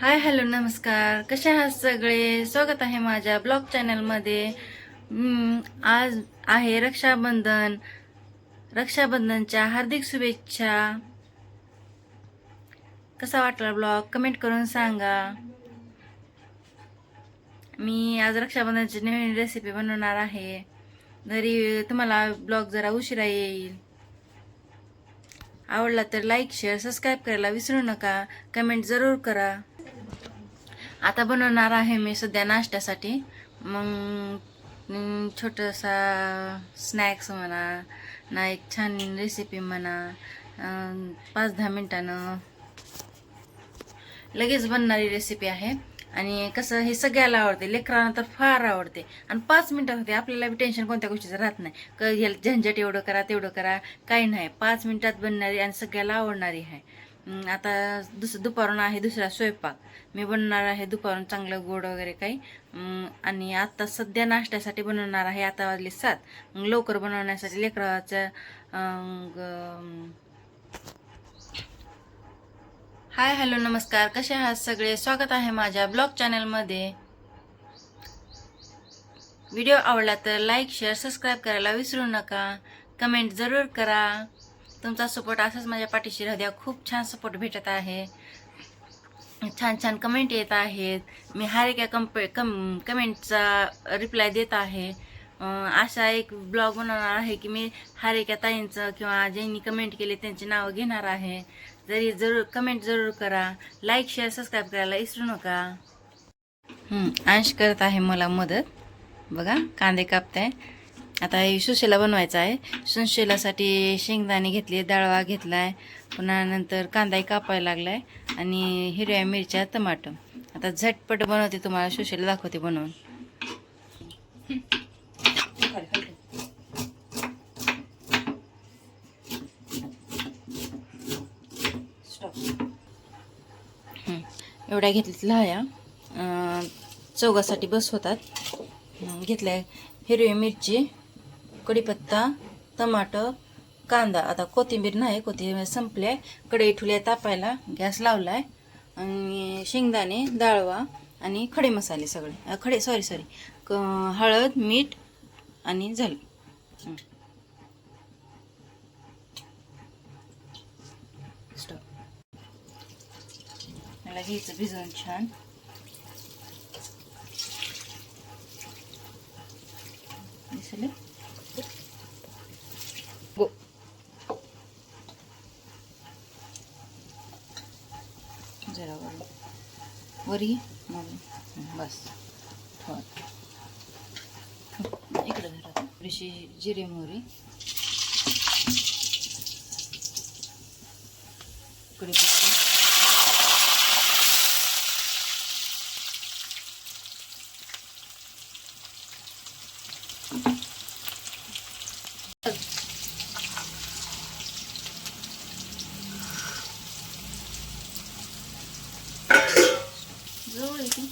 Hi hello नमस्कार. कसे आहात सगळे? स्वागत आहे माझ्या ब्लॉग चॅनलमध्ये. आज आहे रक्षाबंधन. रक्षाबंधनच्या हार्दिक शुभेच्छा. कसा वाटला ब्लॉग? कमेंट करून सांगा. मी आज रक्षाबंधनची नवीन रेसिपी बनवणार आहे. तरी तुम्हाला ब्लॉग जरा उशिरा येईल. आवडला तर लाईक शेअर सबस्क्राईब करायला विसरू नका. कमेंट जरूर करा. आता बनवणार आहे मी सध्या नाश्त्यासाठी. मग अं, छोटासा स्नॅक्स म्हणा ना एक छान रेसिपी म्हणा पाच दहा मिनटानं लगेच बनणारी रेसिपी आहे. आणि कसं हे सगळ्याला आवडते लेकरांना तर फार आवडते. आणि पाच मिनटात होते आपल्याला बी टेन्शन कोणत्या गोष्टीचं राहत नाही. क झंझट एवढं करा तेवढं करा काही नाही. पाच मिनटात बनणारी आणि सगळ्याला आवडणारी आहे. आता दुस दुपारून आहे दुसरा स्वयंपाक. मी बनवणार आहे दुपारून चांगलं गोड वगैरे काही. आणि आता सध्या नाश्त्यासाठी बनवणार आहे आता वाजले सात. मग लवकर बनवण्यासाठी लेकराचं हाय हॅलो नमस्कार. कसे आहात सगळे? स्वागत आहे माझ्या ब्लॉग चॅनलमध्ये. व्हिडिओ आवडला तर लाईक शेअर सबस्क्राईब करायला विसरू नका. कमेंट जरूर करा. तुमचा सपोर्ट असंच माझ्या पाठीशी राहू द्या. खूप छान सपोर्ट भेटत आहे. छान छान कमेंट येत आहेत. मी हर एका कंप कम कमेंटचा रिप्लाय देत आहे. असा एक ब्लॉग बनवणार आहे की मी हर एका ताईंचं किंवा ज्यांनी कमेंट केले त्यांची नावं घेणार आहे. जरी जरूर कमेंट जरूर करा. लाईक शेअर सबस्क्राईब करायला विसरू नका. अंश करत आहे मला मदत. बघा कांदे कापताय. आता हे सुशेला बनवायचा आहे. सुशेलासाठी शेंगदाणे घेतले डाळवा घेतलाय. पुन्हा नंतर कांदाही कापायला लागलाय. आणि हिरव्या मिरच्या टमाटो आता झटपट बनवते तुम्हाला सुशेला दाखवते बनवून. एवढ्या घेतल्यात लाह्या अं, चौघासाठी बस होतात. घेतल्या हिरवी मिरची कढीपत्ता टमाटर कांदा. आता कोथिंबीर नाही कोथिंबीर संपले कढई ठुल्या तापायला. गॅस लावलाय. आणि शेंगदाणे डाळवा आणि खडे मसाले सगळे. खडे सॉरी सॉरी क हळद मीठ आणि झालं. मला घ्यायचं भिजवून छान. दिसले? जरा वर. वरी मग बस. इकडे धरा. थोडीशी जिरे मोहरी. कढीपत्ता जवळ आहे की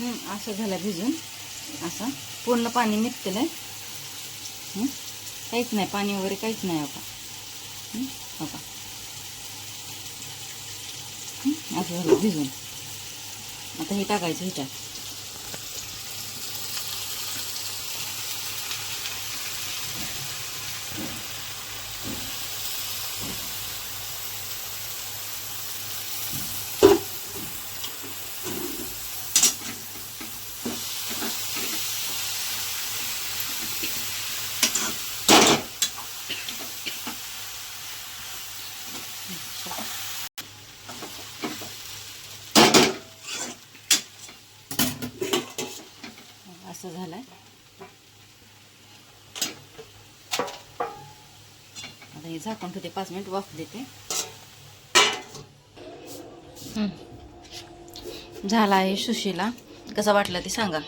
असं झालं भिजून. असं. पूर्ण पाणी निघतेलं आहे काहीच नाही पाणी वगैरे काहीच नाही आता. हो का असं झालं भिजून. आता हे टाकायचं ह्याच्यात. असं झालं आता हे झाकून ठेवते पाच मिनिट वाफ देते. झाला आहे सुशीला. कसा वाटला ते सांगा.